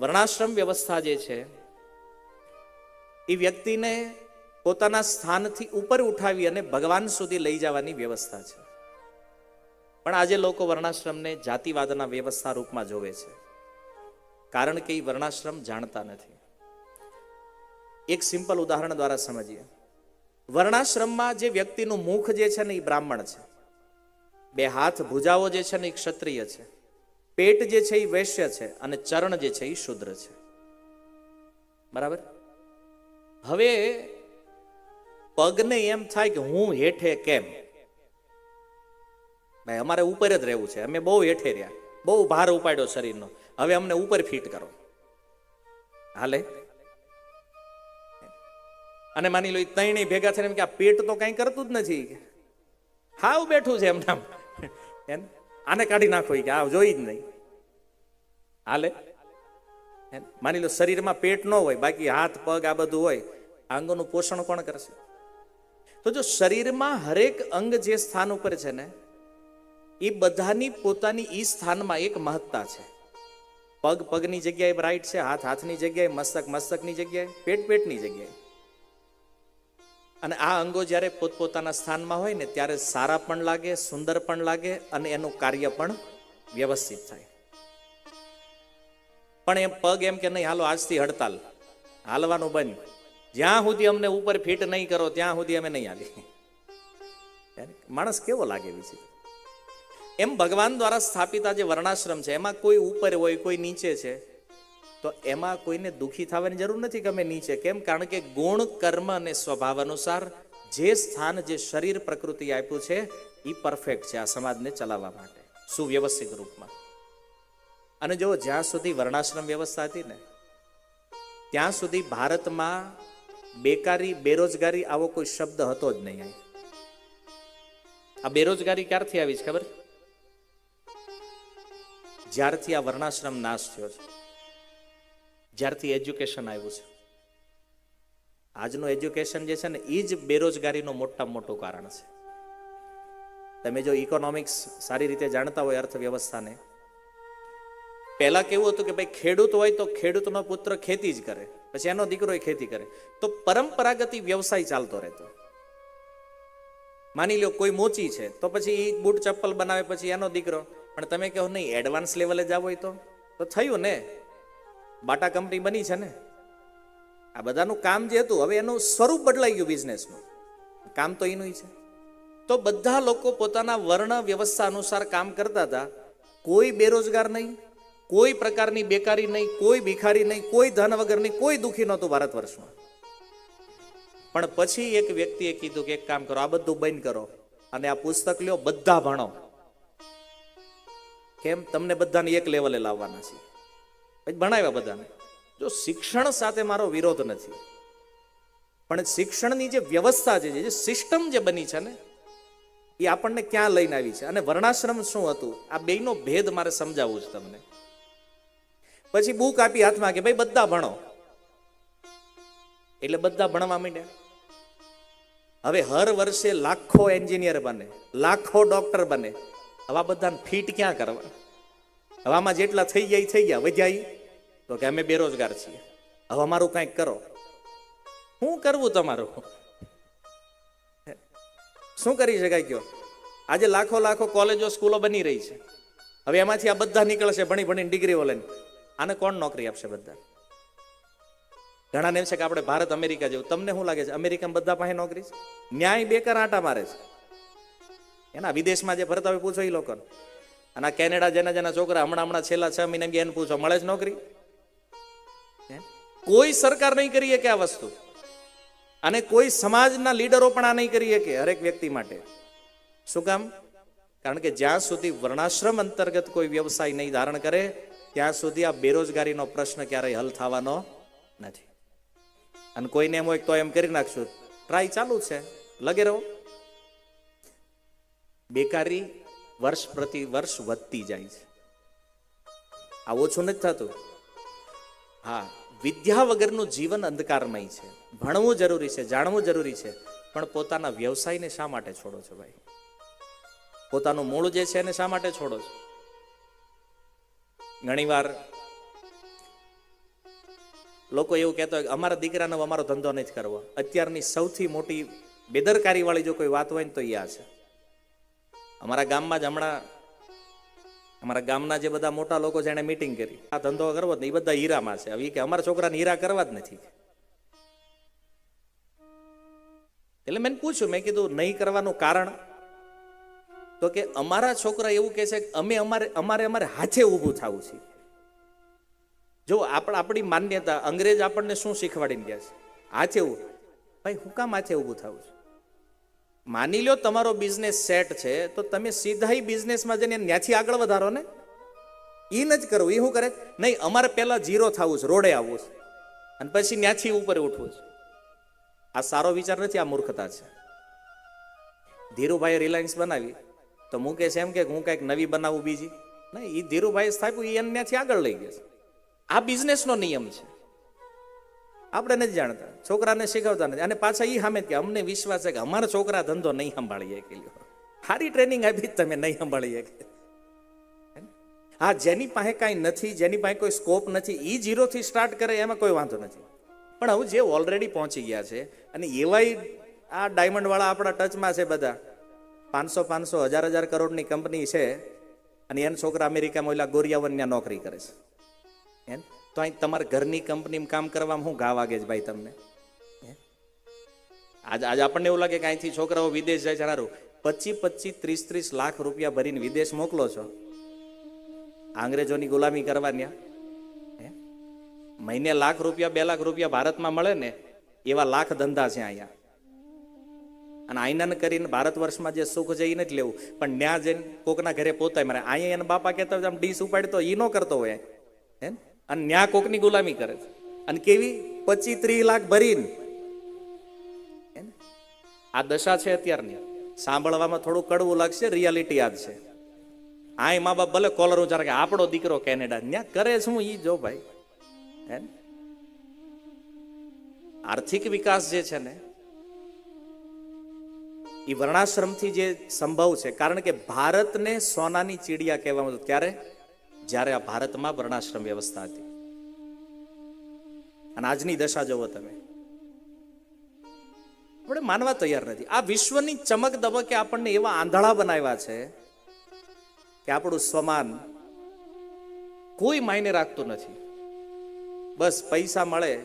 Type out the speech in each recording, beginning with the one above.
વર્ણાશ્રમ વ્યવસ્થા જે છે, એ વ્યક્તિને પોતાના સ્થાનથી ઉપર ઉઠાવી અને ભગવાન સુધી લઈ જવાની વ્યવસ્થા છે. પણ આજે લોકો વર્ણાશ્રમને જાતિવાદના વ્યવસ્થા રૂપમાં જોવે છે. કારણ કે એ વર્ણાશ્રમ જાણતા નથી. એક સિમ્પલ ઉદાહરણ દ્વારા સમજીએ. વર્ણાશ્રમમાં જે વ્યક્તિનું મુખ જે છે ને એ બ્રાહ્મણ છે. બે હાથ ભુજાઓ જે છે ને એ ક્ષત્રિય છે. પેટ જે છે એ વૈશ્ય છે અને ચરણ જે છે એ શુદ્ર છે. બરાબર? હવે પગને એમ થાય કે હું હેઠે કેમ? ભાઈ, અમારે ઉપર જ રહેવું છે. અમે બહુ હેઠે રહ્યા. બહુ ભાર ઉપાડ્યો શરીરનો. હવે અમને ઉપર ફિટ કરો. હાલે? અને માની લો ત્રણેય ભેગા થઈને કે આ પેટ તો કંઈ કરતું જ નથી. હાવ બેઠું છે એમનામ એમ? આને કાઢી નાખો કે આ જોઈ જ નહીં. હાલે? માની લો, શરીરમાં પેટ ન હોય, બાકી હાથ, પગ, આ બધું હોય અંગોનું પોષણ કોણ કરશે? તો જો શરીરમાં હરેક અંગ જે સ્થાન ઉપર છે ને એ બધાની પોતાની ઈ સ્થાનમાં એક મહત્તા છે. પગ પગની જગ્યાએ રાઈટ છે, હાથ હાથની જગ્યાએ મસ્તક, મસ્તકની જગ્યાએ, પેટ પેટની જગ્યાએ. અને આ અંગો જ્યારે પોતપોતાના સ્થાનમાં હોય ને ત્યારે સારા પણ લાગે, સુંદર પણ લાગે અને એનું કાર્ય પણ વ્યવસ્થિત થાય. પણ એમ પગ એમ કે નહીં, હાલો આજથી હડતાલ. હાલવાનું બંધ. જ્યાં સુધી અમને ઉપર ફિટ નહીં કરો, ત્યાં સુધી અમે નહીં આવી માણસ કેવો લાગે વિચિત્ર એમ ભગવાન દ્વારા સ્થાપિત આ જે વર્ણાશ્રમ છે, એમાં કોઈ ઉપર હોય, કોઈ નીચે છે તો એમાં કોઈને દુઃખી થવાની જરૂર નથી કે અમે નીચે. કેમ? કારણ કે ગુણ, કર્મ અને સ્વભાવ અનુસાર જે સ્થાન, જે શરીર પ્રકૃતિ આપ્યું છે, એ પરફેક્ટ છે આ સમાજને ચલાવવા માટે. સુવ્યવસ્થિત રૂપમાં. અને જો જ્યાં સુધી વર્ણાશ્રમ વ્યવસ્થા હતી ને, ત્યાં સુધી ભારતમાં બેકારી, બેરોજગારી આવો કોઈ શબ્દ હતો જ નહીં અહીં. આ બેરોજગારી ક્યારથી આવી છે ખબર? જ્યારથી આ વર્ણાશ્રમ નાશ થયો છે. જ્યારથી એજ્યુકેશન આવ્યું છે. આજનું એજ્યુકેશન જે છે ને એ જ બેરોજગારીનું મોટામાં મોટું કારણ છે. તમે જો ઇકોનોમિક્સ સારી રીતે જાણતા હોય અર્થવ્યવસ્થાને, પહેલા કેવું હતું કે ભાઈ ખેડૂત હોય તો ખેડૂતનો પુત્ર ખેતી જ કરે, પછી એનો દીકરો ખેતી કરે. તો પરંપરાગત વ્યવસાય ચાલતો રહેતો. માની લો કોઈ મોચી છે, તો પછી એ બૂટ ચપ્પલ બનાવે, પછી એનો દીકરો. પણ તમે કહો નહીં એડવાન્સ લેવલે જાવ હોય તો થયું ને. બાટા કંપની બની છે ને? આ બધાનું કામ જે હતું, હવે એનું સ્વરૂપ બદલાઈ ગયું બિઝનેસનું કામ તો એનું છે. તો બધા લોકો પોતાના વર્ણ વ્યવસ્થા અનુસાર કામ કરતા હતા. કોઈ બેરોજગાર નહીં, કોઈ પ્રકારની બેકારી નહીં, કોઈ ભિખારી નહીં, કોઈ ધન વગરની કોઈ દુઃખી નહોતું ભારત વર્ષમાં. પણ પછી એક વ્યક્તિએ કીધું કે એક કામ કરો, આ બધું બંધ કરો અને આ પુસ્તક લ્યો, બધા ભણો. કેમ? તમને બધાને એક લેવલે લાવવાના છે ભણાવ્યા બધાને. જો શિક્ષણ સાથે મારો વિરોધ નથી, પણ શિક્ષણની જે વ્યવસ્થા છે, જે સિસ્ટમ જે બની છે ને, એ આપણને ક્યાં લઈને આવી છે? અને વર્ણાશ્રમ શું હતું? આ બેનો ભેદ મારે સમજાવવું છે તમને. પછી બુક આપી હાથમાં કે ભાઈ બધા ભણો. એટલે બધા ભણવા માંડ્યા. હવે હર વર્ષે લાખો એન્જિનિયર બને, લાખો ડોક્ટર બને. આવા બધાને ફીટ ક્યાં કરવા? હવામાં જેટલા થઈ ગયા થઈ ગયા. વધ્યા તો કે અમે બેરોજગાર છીએ. હવે અમારું કંઈક કરો. શું કરવું તમારું? શું કરી શકાય કયો? આજે લાખો લાખો કોલેજો સ્કૂલો બની રહી છે. હવે એમાંથી આ બધા નીકળશે ભણી ભણીને ડિગ્રીઓ લઈને આને કોણ નોકરી આપશે બધા? ઘણાને એમ છે કે આપણે ભારત અમેરિકા જેવું. તમને શું લાગે છે? અમેરિકામાં બધા પાસે નોકરી છે? ન્યાય બેકાર આટા મારે છે. એના વિદેશમાં જે ફરતા હોય પૂછો એ લોકોને. અને આ કેનેડા જેના જેના છોકરા હમણાં હમણાં છેલ્લા છ મહિના એમ પૂછો, મળે જ નોકરી? કોઈ સરકાર નહીં કરી કે આ વસ્તુ. અને કોઈ સમાજના લીડરો પણ આ નહીં કરી શકે હરેક વ્યક્તિ માટે. શું કામ? કારણ કે જ્યાં સુધી વર્ણાશ્રમ અંતર્ગત કોઈ વ્યવસાય નહીં ધારણ કરે, ત્યાં સુધી આ બેરોજગારીનો પ્રશ્ન ક્યારેય હલ થવાનો નથી. અને કોઈને એમ હોય તો એમ કરી નાખશું. ટ્રાય ચાલુ છે. લગે રહો. બેકારી વર્ષ પ્રતિ વર્ષ વધતી જાય છે. આ ઓછું નથી થતું. હા, વિદ્યા વગરનું જીવન અંધકારમય છે. ભણવું જરૂરી છે, જાણવું જરૂરી છે, પણ પોતાના વ્યવસાયને શા માટે છોડો છો ભાઈ? પોતાનું મૂળ જે છે એને શા માટે છોડો છો? ઘણીવાર લોકો એવું કહેતા હોય અમારા દીકરાનો અમારો ધંધો નથી કરવો. અત્યારની સૌથી મોટી બેદરકારી વાળી જો કોઈ વાત હોય ને તો એ આ છે. અમારા ગામમાં જ હમણાં અમારા ગામના જે બધા મોટા લોકો છે એને મિટિંગ કરી. આ ધંધો કરવો ને એ બધા હીરામાં છે. હવે કે અમારા છોકરાને હીરા કરવા જ નથી. એટલે મેં પૂછ્યું, મેં કીધું, નહીં કરવાનું કારણ? તો કે, અમારા છોકરા એવું કહે છે કે અમે અમારે અમારે અમારે હાથે ઊભું થવું છે. જો આપણે, આપણી માન્યતા અંગ્રેજ આપણને શું શીખવાડીને ગયા છે? હાથે ઊભું. ભાઈ, હું કામ હાથે ઊભું થવું છું? માની લો તમારો બિઝનેસ સેટ છે, તો તમે સીધા બિઝનેસમાં જઈને ત્યાંથી આગળ વધારો ને? એ ન જ કરવું એ શું કરે? નહીં, અમારે પહેલા જીરો થવું છે, રોડે આવવું છે. અને પછી ત્યાંથી ઉપર ઉઠવું છે. આ સારો વિચાર નથી, આ મૂર્ખતા છે. ધીરુભાઈએ રિલાયન્સ બનાવી. તો મુકેશ એમ કે, હું કંઈક નવી બનાવું બીજી? નહીં એ ધીરુભાઈ સ્થાપ્યું એ ત્યાંથી આગળ લઈ ગયા છે. આ બિઝનેસનો નિયમ છે. આપણે નથી જાણતા, છોકરાને શીખવતા નથી. અને પાછા એ સામે કે અમને વિશ્વાસ છે કે અમારા છોકરા ધંધો નહીં સંભાળીએ કે સારી ટ્રેનિંગ આપી તમે નહીં સંભાળીએ કે હા જેની પાસે કાંઈ નથી, જેની પાસે કોઈ સ્કોપ નથી એ જીરોથી સ્ટાર્ટ કરે, એમાં કોઈ વાંધો નથી. પણ હવે જે ઓલરેડી પહોંચી ગયા છે, અને એવાય આ ડાયમંડવાળા આપણા ટચમાં છે બધા. પાંચસો પાંચસો, હજાર હજાર કરોડની કંપની છે, અને એના છોકરા અમેરિકામાં ઓલા ગોરિયાવનની નોકરી કરે છે. એમ તો અહીં તમારા ઘરની કંપનીમાં કામ કરવામાં હું ગા વાગે છે ભાઈ તમને? આજ આજ આપણને એવું લાગે કે અહીંથી છોકરાઓ વિદેશ જાય છે સારું પચીસ પચીસ ત્રીસ ત્રીસ લાખ રૂપિયા ભરીને વિદેશ મોકલો છો. અંગ્રેજોની ગુલામી કરવા ત્યાં હે? મહિને લાખ રૂપિયા, બે લાખ રૂપિયા ભારતમાં મળે ને, એવા લાખ ધંધા છે અહીંયા. અને આઈનાને કરીને ભારત વર્ષમાં જે સુખ છે એ નથી લેવું. પણ ન્યા જઈને કોકના ઘરે પોતાય. મારે અહીંયા એના બાપા કહેતા હોય આમ ડીશ ઉપાડે તો એ ન કરતો હોય. હે ને? અને ન્યા કોકની ગુલામી કરે છે. અને કેવી? પચીસ ત્રીસ લાખ ભરીને. આ દશા છે અત્યારની. સાંભળવામાં થોડું કડવું લાગશે રિયાલિટી યાદ છે. આ મા બાપ ભલે કોલર ઉચાર કે આપણો દીકરો કેનેડા, ન્યા કરે શું ઈ જો ભાઈ. હે આર્થિક વિકાસ જે છે ને એ વર્ણાશ્રમથી જે સંભવ છે. કારણ કે ભારતને સોનાની ચીડિયા કહેવામાં ત્યારે જ્યારે આ ભારતમાં વર્ણાશ્રમ વ્યવસ્થા હતી. અને આજની દશા જુઓ તમે. આપણે માનવા તૈયાર નથી. આ વિશ્વની ચમક દબકે આપણને એવા આંધળા બનાવ્યા છે કે આપણું સ્વમાન કોઈ માયને રાખતું નથી. બસ પૈસા મળે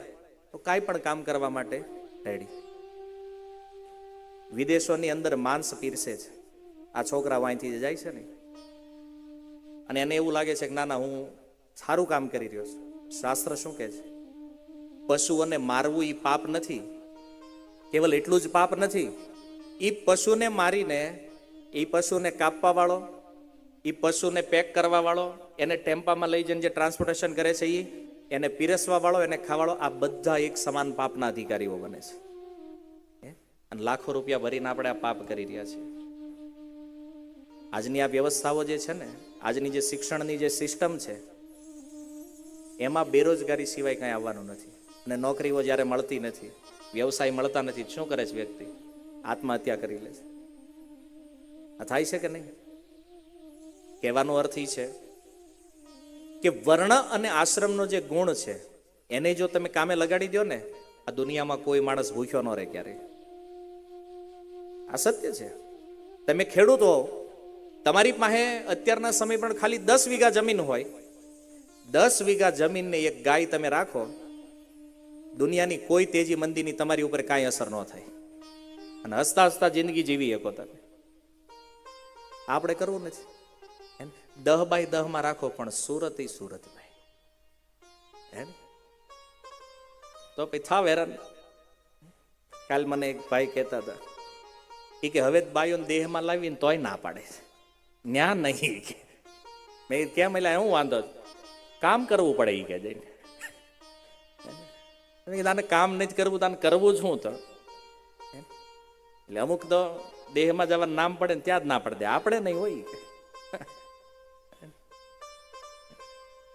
તો કાંઈ પણ કામ કરવા માટે રેડી. વિદેશોની અંદર માંસ પીરસે છે. આ છોકરા જે જાય છે ને? અને એને એવું લાગે છે કે ના ના, હું સારું કામ કરી રહ્યો છું. શાસ્ત્ર શું કહે છે? પશુઓને મારવું એ પાપ નથી. કેવલ એટલું જ પાપ નથી. એ પશુને મારીને એ પશુને કાપવા વાળો એ પશુને પેક કરવા વાળો એને ટેમ્પામાં લઈ જઈને જે ટ્રાન્સપોર્ટેશન કરે છે એ એને પીરસવા વાળો એને ખાવાળો આ બધા એક સમાન પાપના અધિકારીઓ બને છે. અને લાખો રૂપિયા ભરીને આપણે આ પાપ કરી રહ્યા છીએ. આજની આ વ્યવસ્થાઓ જે છે ને, આજની જે શિક્ષણની જે સિસ્ટમ છે, એમાં બેરોજગારી સિવાય કંઈ આવવાનું નથી. અને નોકરીઓ જ્યારે મળતી નથી, વ્યવસાય મળતા નથી શું કરે છે વ્યક્તિ? આત્મહત્યા કરી લે છે. આ થાય છે કે નહીં? કહેવાનો અર્થ એ છે કે વર્ણ અને આશ્રમનો જે ગુણ છે, એને જો તમે કામે લગાડી દો ને, આ દુનિયામાં કોઈ માણસ ભૂખ્યો ન રહે ક્યારેય. આ સત્ય છે. તમે ખેડૂત તમારી પાસે અત્યારના સમય પણ ખાલી દસ વીઘા જમીન હોય. દસ વીઘા જમીનને એક ગાય તમે રાખો, દુનિયાની કોઈ તેજી મંદીની તમારી ઉપર કાંઈ અસર ન થાય. અને હસતા હસતા જિંદગી જીવી શકો તમે. આપણે કરવું નથી. દહ બાય દહમાં રાખો, પણ સુરત ઈ સુરત ભાઈ. એમ? તો પછી થાવ હેરાન? કાલ મને એક ભાઈ કહેતા હતા. એ કે હવે બાયોને દેહમાં લાવીને તોય ના પાડે. છે ન્યા નહીં મેં કેમ એટલે હું વાંધો કામ કરવું પડે એ કે જઈને. આને કામ નથી કરવું, તાને કરવું જ શું તો? એટલે અમુક તો દેહમાં જવા નામ પડે ને ત્યાં જ ના પડે. આપણે નહીં હોય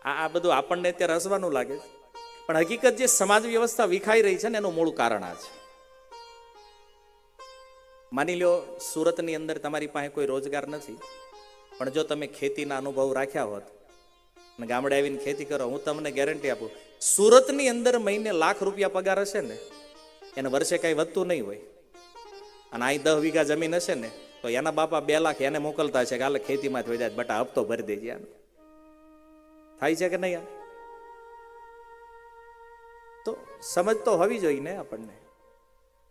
આ આ બધું આપણને અત્યારે હસવાનું લાગે છે. પણ હકીકત જે સમાજ વ્યવસ્થા વિખાઈ રહી છે ને એનું મૂળ કારણ આ છે. માની લો સુરતની અંદર તમારી પાસે કોઈ રોજગાર નથી. પણ જો તમે ખેતીના અનુભવ રાખ્યા હોત અને ગામડે આવીને ખેતી કરો, હું તમને ગેરંટી આપું, સુરતની અંદર મહિને લાખ રૂપિયા પગાર હશે ને, એને વર્ષે કાંઈ વધતું નહીં હોય. અને અહીં દસ વીઘા જમીન હશે ને, તો એના બાપા બે લાખ એને મોકલતા છે કે હાલ ખેતીમાં થઈ જાય બટા હપ્તો ભરી દેજે આને. થાય છે કે નહીં આ? તો સમજ તો હોવી જોઈએ ને આપણને.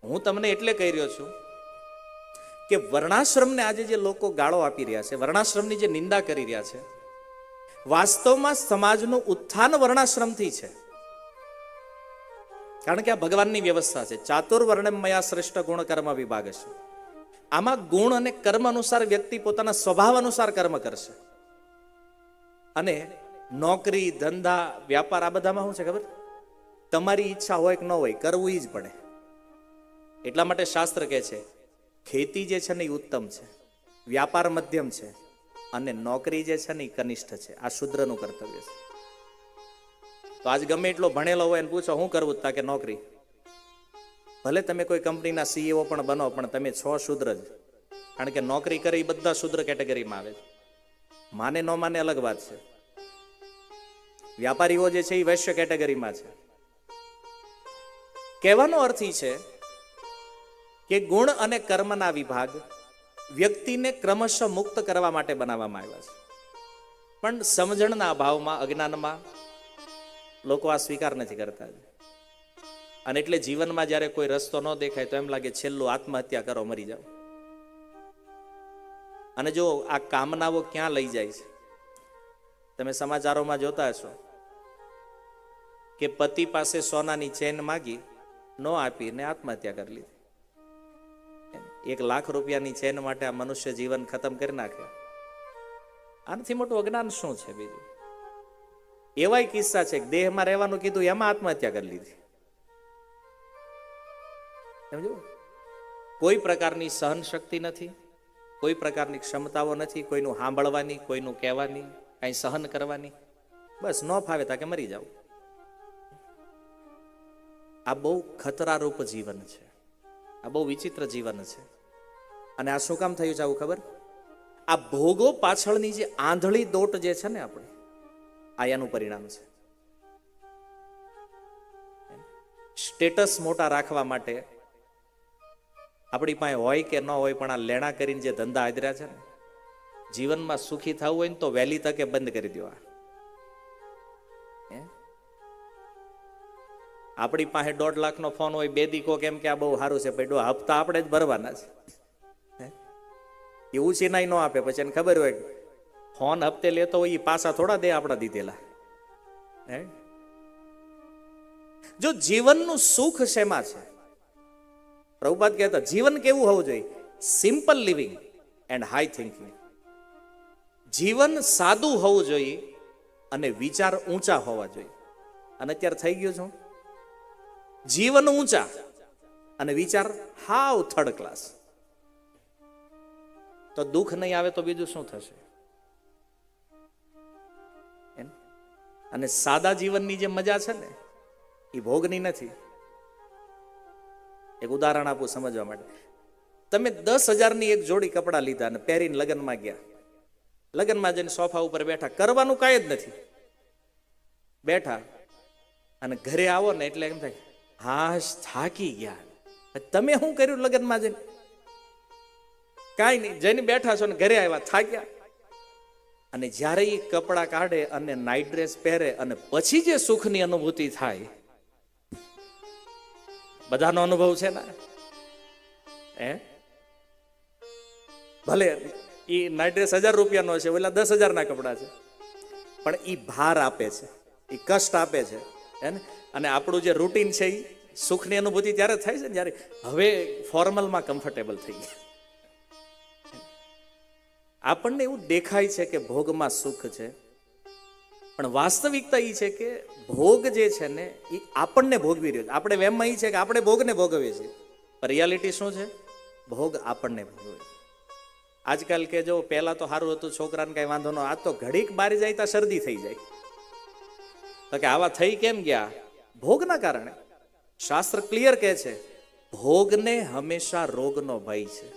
હું તમને એટલે કહી રહ્યો છું કે વર્ણાશ્રમને આજે જે લોકો ગાળો આપી રહ્યા છે, વર્ણાશ્રમની જે નિંદા કરી રહ્યા છે, વાસ્તવમાં સમાજનું ઉત્થાન વર્ણાશ્રમથી છે. કારણ કે આ ભગવાનની વ્યવસ્થા છે. ચાતુર્વર્ણમયા શ્રેષ્ઠ ગુણ કર્મ વિભાગ છે આમાં ગુણ અને કર્મ અનુસાર વ્યક્તિ પોતાના સ્વભાવ અનુસાર કર્મ કરશે. અને નોકરી, ધંધા, વ્યાપાર, આ બધામાં શું છે ખબર? તમારી ઈચ્છા હોય કે ન હોય, કરવું જ પડે. એટલા માટે શાસ્ત્ર કહે છે ખેતી જે છે ને એ ઉત્તમ છે, વ્યાપાર મધ્યમ છે અને નોકરી જે છે ને એ કનિષ્ઠ છે. આ શુદ્રનું કર્તવ્ય છે. તો આજ ગમે એટલો ભણેલો હોય ને પૂછો શું કરવું તા કે નોકરી? ભલે તમે કોઈ કંપનીના સીઈઓ પણ બનો, પણ તમે છો શુદ્ર જ. કારણ કે નોકરી કરે બધા શુદ્ર કેટેગરીમાં આવે છે. માને ન માને અલગ વાત છે. વ્યાપારીઓ જે છે એ વૈશ્ય કેટેગરીમાં છે. કહેવાનો અર્થ એ છે કે ગુણ અને કર્મના વિભાગ વ્યક્તિને ક્રમશઃ મુક્ત કરવા માટે બનાવવામાં આવ્યા છે. પણ સમજણના અભાવમાં, અજ્ઞાનમાં લોકો આ સ્વીકાર નથી કરતા. અને એટલે જીવનમાં જ્યારે કોઈ રસ્તો ન દેખાય તો એમ લાગે છેલ્લું આત્મહત્યા કરો, મરી જાઓ. અને જો આ કામનાઓ ક્યાં લઈ જાય છે? તમે સમાચારોમાં જોતા હશો કે પતિ પાસે સોનાની ચેન માગી, ન આપીને આત્મહત્યા કરી લીધી. એક લાખ રૂપિયાની ચેન માટે આ મનુષ્ય જીવન ખતમ કરી નાખે. આનાથી મોટું અજ્ઞાન શું છે બીજું? એવાય કિસ્સા છે કે દેહમાં રહેવાનું કીધું, એમાં આત્મહત્યા કરી લીધી. સમજો કોઈ પ્રકારની સહન શક્તિ નથી, કોઈ પ્રકારની ક્ષમતાઓ નથી, કોઈનું સાંભળવાની, કોઈનું કહેવાની, કાંઈ સહન કરવાની. બસ ન ફાવે તાકે મરી જાવ આ બહુ ખતરારૂપ જીવન છે. આ બહુ વિચિત્ર જીવન છે. અને આ શું કામ થયું છે આવું ખબર? આ ભોગો પાછળની જે આંધળી દોટ જે છે ને આપણે, આ એનું પરિણામ છે. સ્ટેટસ મોટા રાખવા માટે આપણી પાસે હોય કે ન હોય પણ આ લેણા કરીને જે ધંધા આદર્યા છે ને, જીવનમાં સુખી થવું હોય ને તો વહેલી તકે બંધ કરી દેવા? આપણી પાસે દોઢ લાખનો ફોન હોય, બે દીકો કેમ કે આ બહુ સારું છે પેડો હપ્તા આપણે જ ભરવાના છે. હે? એ ઉછીનાય ન આપે, પછી એને ખબર હોય ફોન હપ્તે લેતો હોય એ પાછા થોડા દે આપણા દીધેલા. હે? જો જીવનનું સુખ શેમાં છે? પ્રભુપાદ કહેતા, જીવન કેવું હોવું જોઈએ? Simple living and high thinking જીવન સાદું હોવું જોઈએ અને વિચાર ઊંચા હોવા જોઈએ. અને અત્યારે થઈ ગયું છું જીવન ઊંચા. અને વિચાર હાવ થર્ડ ક્લાસ તો દુઃખ નહીં આવે તો બીજું શું થશે? અને સાદા જીવનની જે મજા છે ને, એ ભોગની નથી. એક ઉદાહરણ આપું સમજવા માટે. તમે દસ હજારની એક જોડી કપડાં લીધા અને પહેરીને લગ્નમાં ગયા. લગ્નમાં જઈને સોફા ઉપર બેઠા. કરવાનું કાંઈ જ નથી. બેઠા. અને ઘરે આવો ને એટલે એમ થાય હાશ થાકી ગયા. તમે શું કર્યું લગ્નમાં જઈને? કાંઈ નહીં, જઈને બેઠા છો ને ઘરે આવ્યા, થાક્યા. અને જ્યારે એ કપડાં કાઢે અને નાઇટ ડ્રેસ પહેરે અને પછી જે સુખની અનુભૂતિ થાય, બધાનો અનુભવ છે ને? હે? ભલે એ નાઇટ ડ્રેસ હજાર રૂપિયાનો છે, ઓલા દસ હજારના કપડાં છે. પણ એ ભાર આપે છે એ કષ્ટ આપે છે. હે ને અને આપણું જે રૂટીન છે એ સુખની અનુભૂતિ ત્યારે થાય છે ને જ્યારે હવે ફોર્મલમાં કમ્ફર્ટેબલ થઈ ગયા. આપણને એવું દેખાય છે કે ભોગમાં સુખ છે, પણ વાસ્તવિકતા એ છે કે ભોગ જે છે ને એ આપણને ભોગવી રહ્યો છે. આપણે વેમમાં એ છે કે આપણે ભોગને ભોગવીએ છીએ. રિયાલિટી શું છે? ભોગ આપણને ભોગવે છે. આજકાલ કે જો પહેલાં તો સારું હતું, છોકરાને કાંઈ વાંધો ન આ તો ઘડીક બારી જાય તો શરદી થઈ જાય. તો કે આવા થઈ કેમ ગયા? ભોગના કારણે. શાસ્ત્ર ક્લિયર કહે છે, ભોગને હંમેશા રોગનો ભય છે.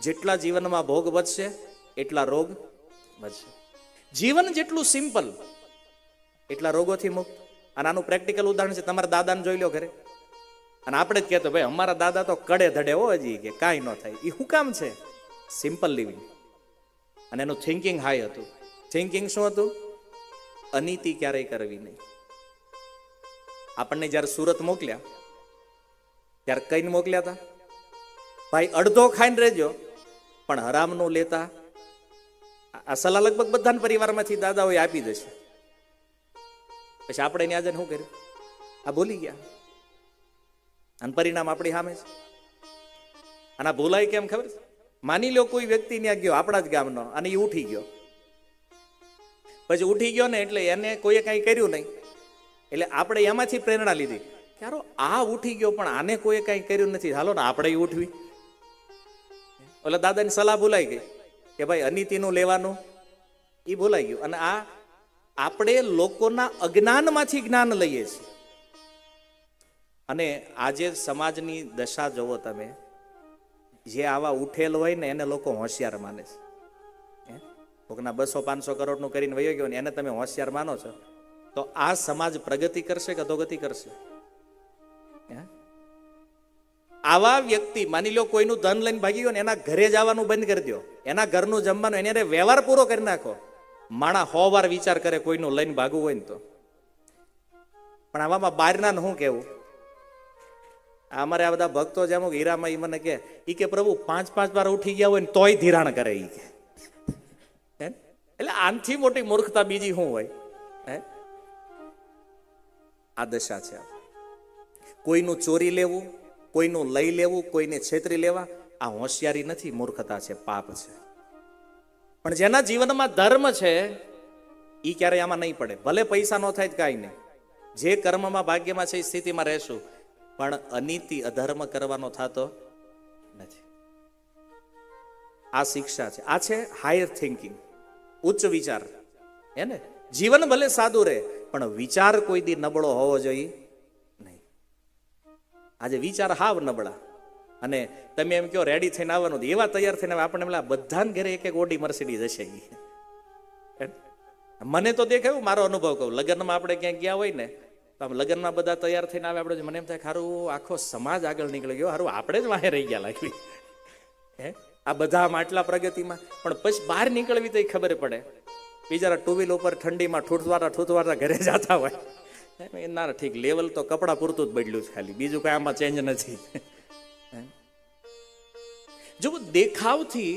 જેટલા જીવનમાં ભોગ વધશે, એટલા રોગ વધશે. જીવન જેટલું સિમ્પલ એટલા રોગોથી મુક્ત. અને આનું પ્રેક્ટિકલ ઉદાહરણ છે, તમારા દાદાને જોઈ લો ઘરે. અને આપણે જ કહેતો ભાઈ, અમારા દાદા તો કડે ધડે હો હજી કે કાંઈ ન થાય. એ શું કામ છે? સિમ્પલ લિવિંગ અને એનું થિંકિંગ હાઈ હતું. થિંકિંગ શું હતું? અનીતિ ક્યારેય કરવી નહીં. આપણને જ્યારે સુરત મોકલ્યા, ત્યારે કઈને મોકલ્યા હતા ભાઈ, અડધો ખાઈને રહેજો, પણ હરામનું લેતા આ- આ સલાહ લગભગ બધાના પરિવારમાંથી દાદાઓએ આપી દેશે. પછી આપણે ત્યાં જઈને શું કર્યું? આ ભૂલી ગયા. અને પરિણામ આપણી સામે છે. અને આ ભૂલાય કેમ ખબર છે? માની લો કોઈ વ્યક્તિ ત્યાં ગયો, આપણા જ ગામનો, અને એ ઉઠી ગયો. પછી ઉઠી ગયો ને એટલે એને કોઈએ કાંઈ કર્યું નહીં. એટલે આપણે એમાંથી પ્રેરણા લીધી. ક્યારો આ ઉઠી ગયો પણ આને કોઈએ કાંઈ કર્યું નથી. હાલો ને આપણે ઉઠવી. એટલે દાદાની સલાહ ભૂલાઈ ગઈ કે ભાઈ અનિતિનું લેવાનું. એ ભૂલાઈ ગયું. અને આ આપણે લોકોના અજ્ઞાનમાંથી જ્ઞાન લઈએ છીએ. અને આજે સમાજની દશા જોવો તમે, જે આવા ઉઠેલ હોય ને એને લોકો હોશિયાર માને છે? કોકના બસો, પાંચસો કરોડનું કરીને વયો ગયો ને એને તમે હોશિયાર માનો છો, તો આ સમાજ પ્રગતિ કરશે કે અધોગતિ કરશે? આવા વ્યક્તિ, માની લો કોઈનું ધન લઈને ભાગી ગયો ને એના ઘરે જવાનું બંધ કરી દો, એના ઘરનું જમવાનું, એને વ્યવહાર પૂરો કરી નાખો માણા હો વાર વિચાર કરે કોઈનું લઈને ભાગવું હોય ને તો પણ આવામાં બહારના શું કેવું અમારે આ બધા ભક્તો જેમ હીરામાં એ મને કે ઈ કે પ્રભુ, પાંચ પાંચ વાર ઉઠી ગયા હોય ને તોય ધિરાણ કરે ઈ કે? એટલે આનથી મોટી મૂર્ખતા બીજી શું હોય? હે? આ દશા છે. કોઈનું ચોરી લેવું, કોઈનું લઈ લેવું, કોઈને છેતરી લેવા, આ હોશિયારી નથી, મૂર્ખતા છે, પાપ છે. પણ જેના જીવનમાં ધર્મ છે એ ક્યારેય આમાં નહીં પડે. ભલે પૈસા ન થાય કાંઈ નહીં. જે કર્મમાં ભાગ્યમાં છે એ સ્થિતિમાં રહેશું. પણ અનીતિ અધર્મ કરવાનો થતો નથી. આ શિક્ષા છે. આ છે હાયર થિંકિંગ ઉચ્ચ વિચાર. હે ને? જીવન ભલે સાદું રહે, પણ વિચાર કોઈ દી નબળો હોવો જોઈએ નહીં. આજે વિચાર હાવ નબળા. અને તમે એમ કહો રેડી થઈને આવવાનું. એવા તૈયાર થઈને આપણે આપણને બધાને ઘરે એક એક ઓડી મર્સિડીઝ હશે? મને તો દેખાયું મારો અનુભવ કહું. લગ્નમાં આપણે ક્યાંક ગયા હોય ને, તો આમ લગ્નમાં બધા તૈયાર થઈને આવે, આપણે મને એમ થાય ખારું આખો સમાજ આગળ નીકળી ગયો. હારું, આપણે જ વાહે રહી ગયા લાગી. હે? આ બધા આમ આટલા પ્રગતિમાં. પણ પછી બહાર નીકળવી તો ખબર પડે. બિચારા ટુ વ્હીલ ઉપર ઠંડીમાં ઠૂઠવાતા ઠૂઠવાતા ઘરે જતા હોય. ના ઠીક લેવલ તો કપડાં પૂરતું જ બદલ્યું છે ખાલી. બીજું કઈ આમાં ચેન્જ નથી? જો દેખાવથી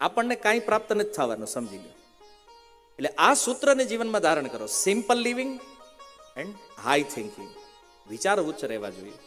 આપણને કાંઈ પ્રાપ્ત નથી થવાનું, સમજી લો. એટલે આ સૂત્રને જીવનમાં ધારણ કરો. Simple living and high thinking વિચાર ઉચ્ચ રહેવા જોઈએ.